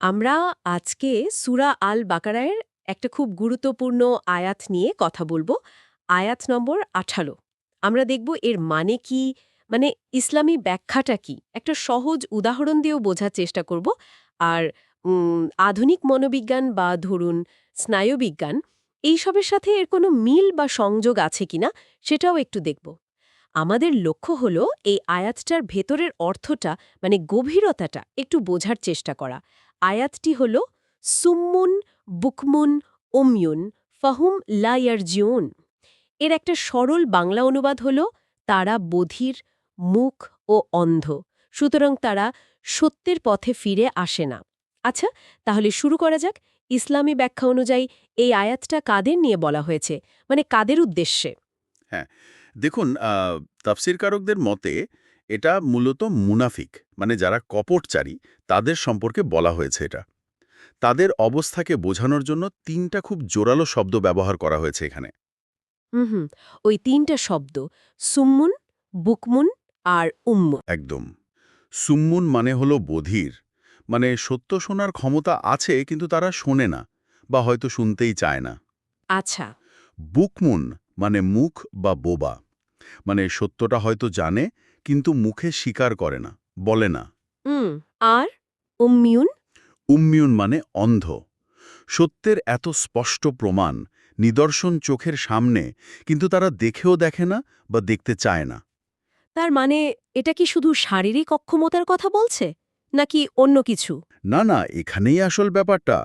আমরা আজকে সুরা আল বাকারায়ের একটা খুব গুরুত্বপূর্ণ আয়াত নিয়ে কথা বলব। আয়াত নম্বর আঠারো। আমরা দেখব এর মানে কি মানে ইসলামী ব্যাখ্যাটা কি? একটা সহজ উদাহরণ দিয়েও বোঝার চেষ্টা করব। আর আধুনিক মনোবিজ্ঞান বা ধরুন স্নায়ুবিজ্ঞান, এইসবের সাথে এর কোনো মিল বা সংযোগ আছে কিনা সেটাও একটু দেখব। আমাদের লক্ষ্য হল এই আয়াতটার ভেতরের অর্থটা মানে গভীরতাটা একটু বোঝার চেষ্টা করা। আয়াতটি হল, সুম্মুন, বুকমুন উময়ুন ফাহুম লায়ারজিউন এর একটা সরল বাংলা অনুবাদ হল, তারা বধির, মুখ ও অন্ধ। সুতরাং তারা সত্যের পথে ফিরে আসে না। আচ্ছা তাহলে শুরু করা যাক। ইসলামী ব্যাখ্যা অনুযায়ী এই আয়াতটা কাদের নিয়ে বলা হয়েছে? মানে কাদের উদ্দেশ্যে? হ্যাঁ দেখুন তাফসিরকারকদের মতে এটা মূলত মুনাফিক মানে যারা কপটচারী তাদের সম্পর্কে বলা হয়েছে এটা। তাদের অবস্থাকে বোঝানোর জন্য তিনটা খুব জোরালো শব্দ ব্যবহার করা হয়েছে এখানে। হুম ওই তিনটা শব্দ সুম্মুন বুকমুন আর উম্মুন। একদম। সুম্মুন মানে হলো বধির মানে সত্য শোনার ক্ষমতা আছে কিন্তু তারা শোনে না বা হয়তো শুনতেই চায় না। আচ্ছা। বুকমুন মানে মুখ বা বোবা মানে সত্যটা হয়তো জানে কিন্তু মুখে স্বীকার করে না বলে না। আর? উম্মিউন? উম্মিউন মানে অন্ধ। সত্যের এত স্পষ্ট প্রমাণ নিদর্শন চোখের সামনে কিন্তু তারা দেখেও দেখে না বা দেখতে চায় না। তার মানে এটা কি শুধু শারীরিক অক্ষমতার কথা বলছে নাকি অন্য কিছু? না না এখানেই আসল ব্যাপারটা।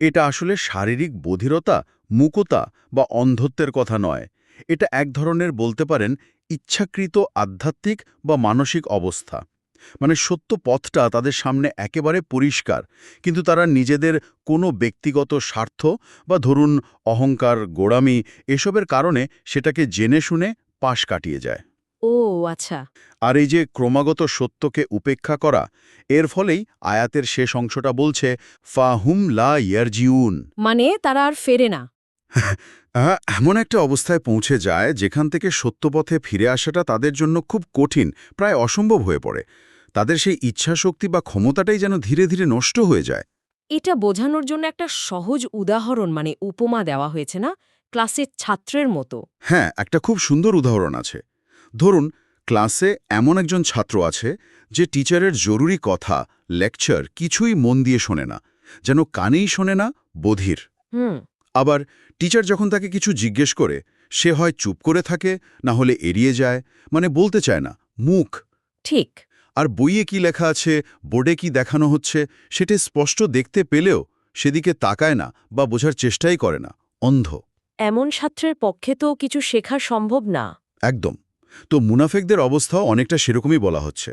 এটা আসলে শারীরিক বধিরতা মুকতা বা অন্ধত্বের কথা নয়। এটা এক ধরনের বলতে পারেন ইচ্ছাকৃত আধ্যাত্মিক বা মানসিক অবস্থা। মানে সত্য পথটা তাদের সামনে একেবারে পরিষ্কার কিন্তু তারা নিজেদের কোনো ব্যক্তিগত স্বার্থ বা ধরুন অহংকার গোড়ামি এসবের কারণে সেটাকে জেনে শুনে পাশ কাটিয়ে যায়। ও আচ্ছা। আর এই যে ক্রমাগত সত্যকে উপেক্ষা করা এর ফলেই আয়াতের শেষ অংশটা বলছে ফাহুম লা ইয়ারজিউন। মানে তারা আর ফেরে না। এমন একটা অবস্থায় পৌঁছে যায় যেখান থেকে সত্যপথে ফিরে আসাটা তাদের জন্য খুব কঠিন প্রায় অসম্ভব হয়ে পড়ে। তাদের সেই ইচ্ছাশক্তি বা ক্ষমতাটাই যেন ধীরে ধীরে নষ্ট হয়ে যায়। এটা বোঝানোর জন্য একটা সহজ উদাহরণ মানে উপমা দেওয়া হয়েছে না? ক্লাসের ছাত্রের মতো। হ্যাঁ একটা খুব সুন্দর উদাহরণ আছে। ধরুন ক্লাসে এমন একজন ছাত্র আছে যে টিচারের জরুরি কথা লেকচার কিছুই মন দিয়ে শোনে না যেন কানেই শোনে না বধির। হুম। আবার টিচার যখন তাকে কিছু জিজ্ঞেস করে সে হয় চুপ করে থাকে না হলে এড়িয়ে যায় মানে বলতে চায় না মুখ। ঠিক। আর বইয়ে কি লেখা আছে বোর্ডে কি দেখানো হচ্ছে সেটা স্পষ্ট দেখতে পেলেও সেদিকে তাকায় না বা বোঝার চেষ্টাই করে না অন্ধ। এমন ছাত্রের পক্ষে তো কিছু শেখা সম্ভব না। একদম। তো মুনাফেকদের অবস্থাও অনেকটা সেরকমই বলা হচ্ছে।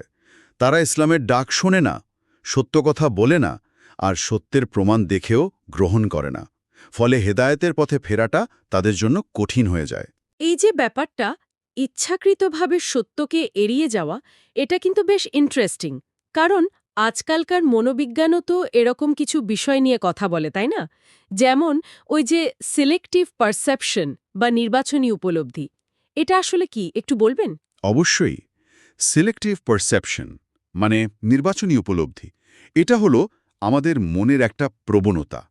তারা ইসলামের ডাক শোনে না সত্য কথা বলে না আর সত্যের প্রমাণ দেখেও গ্রহণ করে না। ফলে হেদায়েতের পথে ফেরাটা তাদের জন্য কঠিন হয়ে যায়। এই যে ব্যাপারটা ইচ্ছাকৃতভাবে সত্যকে এড়িয়ে যাওয়া এটা কিন্তু বেশ ইন্টারেস্টিং কারণ আজকালকার মনোবিজ্ঞানও তো এরকম কিছু বিষয় নিয়ে কথা বলে তাই না? যেমন ওই যে সিলেক্টিভ পারসেপশন বা নির্বাচনী উপলব্ধি। এটা আসলে কি একটু বলবেন? অবশ্যই। সিলেক্টিভ পারসেপশন মানে নির্বাচনী উপলব্ধি। এটা হলো আমাদের মনের একটা প্রবণতা।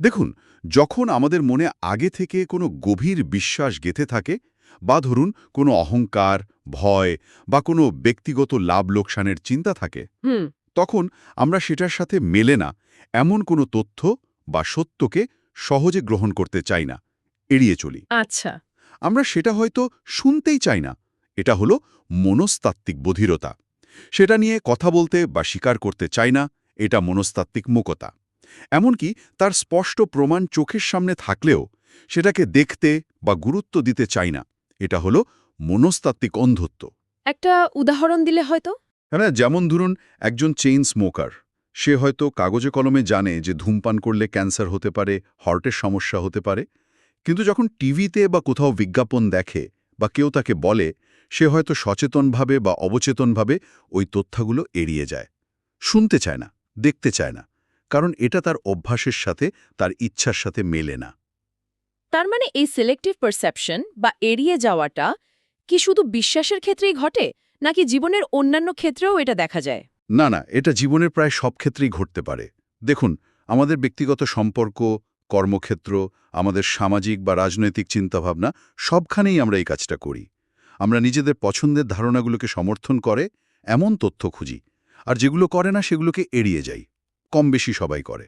দেখুন যখন আমাদের মনে আগে থেকে কোনো গভীর বিশ্বাস গেঁথে থাকে বা ধরুন কোনো অহংকার ভয় বা কোনো ব্যক্তিগত লাভ লোকসানের চিন্তা থাকে হুম। তখন আমরা সেটার সাথে মেলে না এমন কোনো তথ্য বা সত্যকে সহজে গ্রহণ করতে চাই না এড়িয়ে চলি। আচ্ছা। আমরা সেটা হয়তো শুনতেই চাই না এটা হলো মনস্তাত্ত্বিক বধিরতা। সেটা নিয়ে কথা বলতে বা স্বীকার করতে চাই না এটা মনস্তাত্ত্বিক মুকতা। এমনকি তার স্পষ্ট প্রমাণ চোখের সামনে থাকলেও সেটাকে দেখতে বা গুরুত্ব দিতে চাই না। এটা হলো মনস্তাত্ত্বিক অন্ধত্ব। একটা উদাহরণ দিলে হয়তো? হ্যাঁ যেমন ধরুন একজন চেইন স্মোকার। সে হয়তো কাগজে কলমে জানে যে ধূমপান করলে ক্যান্সার হতে পারে হার্টের সমস্যা হতে পারে। কিন্তু যখন টিভিতে বা কোথাও বিজ্ঞাপন দেখে বা কেউ তাকে বলে সে হয়তো সচেতনভাবে বা অবচেতনভাবে ওই তথ্যগুলো এড়িয়ে যায়। শুনতে চায় না দেখতে চায় না। কারণ এটা তার অভ্যাসের সাথে তার ইচ্ছার সাথে মেলে না। তার মানে এই সিলেক্টিভ পারসেপশন বা এড়িয়ে যাওয়াটা কি শুধু বিশ্বাসের ক্ষেত্রেই ঘটে নাকি জীবনের অন্যান্য ক্ষেত্রেও এটা দেখা যায়? না না এটা জীবনের প্রায় সব ক্ষেত্রেই ঘটতে পারে। দেখুন আমাদের ব্যক্তিগত সম্পর্ক কর্মক্ষেত্র আমাদের সামাজিক বা রাজনৈতিক চিন্তাভাবনা সবখানেই আমরা এই কাজটা করি। আমরা নিজেদের পছন্দের ধারণাগুলোকে সমর্থন করে এমন তথ্য খুঁজি আর যেগুলো করে না সেগুলোকে এড়িয়ে যাই। কম বেশি সবাই করে।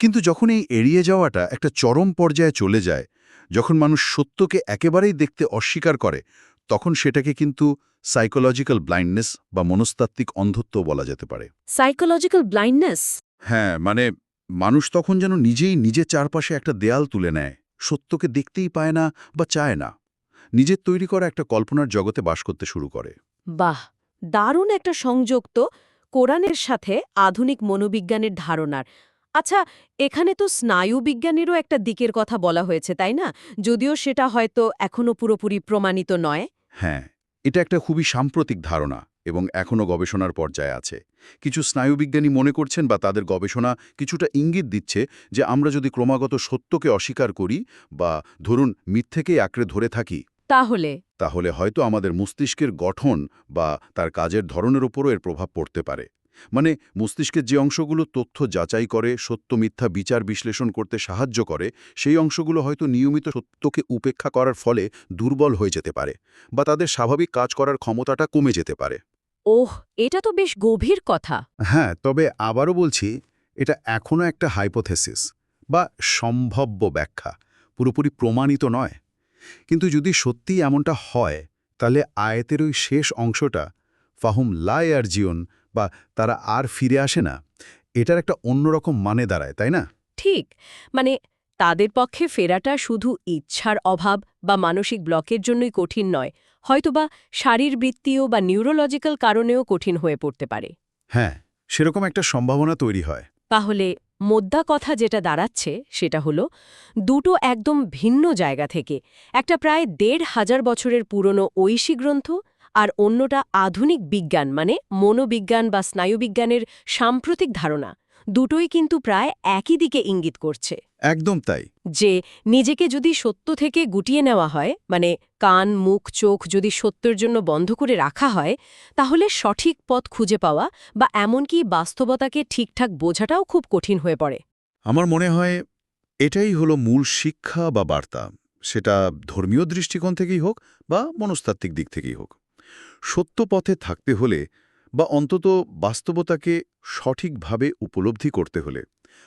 কিন্তু যখন এই এড়িয়ে যাওয়াটা একটা চরম পর্যায়ে চলে যায় যখন মানুষ সত্যকে একেবারেই দেখতে অস্বীকার করে তখন সেটাকে কিন্তু সাইকোলজিক্যাল ব্লাইন্ডনেস বা মনস্তাত্ত্বিক অন্ধত্ব বলা যেতে পারে। সাইকোলজিক্যাল ব্লাইন্ডনেস হ্যাঁ মানে মানুষ তখন যেন নিজেই নিজের চারপাশে একটা দেয়াল তুলে নেয় সত্যকে দেখতেই পায় না বা চায় না। নিজের তৈরি করা একটা কল্পনার জগতে বাস করতে শুরু করে। বাহ! দারুণ একটা সংযোগ তো। কোরআনের সাথে আধুনিক মনোবিজ্ঞানের ধারণার। আচ্ছা এখানে তো স্নায়ুবিজ্ঞানেরও একটা দিকের কথা বলা হয়েছে, তাই না? যদিও সেটা হয়তো এখনও পুরোপুরি প্রমাণিত নয়। হ্যাঁ এটা একটা খুবই সাম্প্রতিক ধারণা এবং এখনও গবেষণার পর্যায়ে আছে। কিছু স্নায়ুবিজ্ঞানী মনে করছেন বা তাদের গবেষণা কিছুটা ইঙ্গিত দিচ্ছে যে আমরা যদি ক্রমাগত সত্যকে অস্বীকার করি বা ধরুন মিথ্যেকেই আঁকড়ে ধরে থাকি তাহলে? তাহলে হয়তো আমাদের মস্তিষ্কের গঠন বা তার কাজের ধরনের উপরও এর প্রভাব পড়তে পারে। মানে মস্তিষ্কের যে অংশগুলো তথ্য যাচাই করে সত্য মিথ্যা বিচার বিশ্লেষণ করতে সাহায্য করে সেই অংশগুলো হয়তো নিয়মিত সত্যকে উপেক্ষা করার ফলে দুর্বল হয়ে যেতে পারে বা তাদের স্বাভাবিক কাজ করার ক্ষমতাটা কমে যেতে পারে। ওহ এটা তো বেশ গভীর কথা। হ্যাঁ তবে আবারও বলছি এটা এখনও একটা হাইপোথেসিস বা সম্ভাব্য ব্যাখ্যা পুরোপুরি প্রমাণিত নয়। কিন্তু যদি সত্যিই এমনটা হয় তাহলে আয়াতের ওই শেষ অংশটা ফাহুম লাই আর জিয়ন বা তারা আর ফিরে আসে না এটার একটা অন্যরকম মানে দাঁড়ায় তাই না? ঠিক। মানে তাদের পক্ষে ফেরাটা শুধু ইচ্ছার অভাব বা মানসিক ব্লকের জন্যই কঠিন নয় হয়তোবা শারীরবৃত্তীয় বা নিউরোলজিক্যাল কারণেও কঠিন হয়ে পড়তে পারে। হ্যাঁ সেরকম একটা সম্ভাবনা তৈরি হয়। তাহলে মোদ্দা কথা যেটা দাঁড়াচ্ছে সেটা হলো, দুটো একদম ভিন্ন জায়গা থেকে, একটা প্রায় দেড় হাজার বছরের পুরনো ঐশী গ্রন্থ আর অন্যটা আধুনিক বিজ্ঞান মানে মনোবিজ্ঞান বা স্নায়ুবিজ্ঞানের সাম্প্রতিক ধারণা। দুটোই কিন্তু প্রায় একই দিকে ইঙ্গিত করছে। একদম তাই। যে নিজেকে যদি সত্য থেকে গুটিয়ে নেওয়া হয় মানে কান মুখ চোখ যদি সত্যের জন্য বন্ধ করে রাখা হয় তাহলে সঠিক পথ খুঁজে পাওয়া বা এমনকি বাস্তবতাকে ঠিকঠাক বোঝাটাও খুব কঠিন হয়ে পড়ে। আমার মনে হয় এটাই হলো মূল শিক্ষা বা বার্তা। সেটা ধর্মীয় দৃষ্টিকোণ থেকেই হোক বা মনস্তাত্ত্বিক দিক থেকেই হোক। সত্য পথে থাকতে হলে বা অন্তত বাস্তবতাকে সঠিকভাবে উপলব্ধি করতে হলে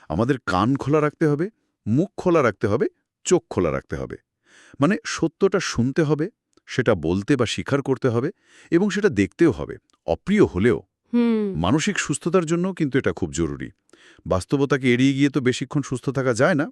আমাদের কান খোলা রাখতে হবে মুখ খোলা রাখতে হবে চোখ খোলা রাখতে হবে। মানে সত্যটা শুনতে হবে সেটা বলতে বা স্বীকার করতে হবে এবং সেটা দেখতেও হবে অপ্রিয় হলেও। হুম। মানসিক সুস্থতার জন্য কিন্তু এটা খুব জরুরি। বাস্তবতাকে এড়িয়ে গিয়ে তো বেশিক্ষণ সুস্থ থাকা যায় না।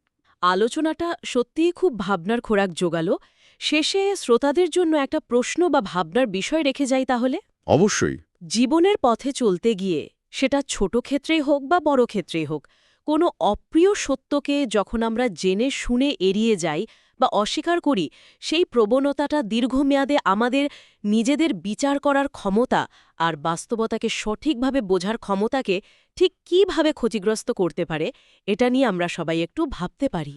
আলোচনাটা সত্যিই খুব ভাবনার খোরাক জোগালো। শেষে শ্রোতাদের জন্য একটা প্রশ্ন বা ভাবনার বিষয় রেখে যাই তাহলে? অবশ্যই। জীবনের পথে চলতে গিয়ে সেটা ছোট ক্ষেত্রেই হোক বা বড় ক্ষেত্রেই হোক, কোনো অপ্রিয় সত্যকে যখন আমরা জেনে শুনে এড়িয়ে যাই বা অস্বীকার করি, সেই প্রবণতাটা দীর্ঘমেয়াদে আমাদের নিজেদের বিচার করার ক্ষমতা আর বাস্তবতাকে সঠিকভাবে বোঝার ক্ষমতাকে ঠিক কীভাবে ক্ষতিগ্রস্ত করতে পারে, এটা নিয়ে আমরা সবাই একটু ভাবতে পারি।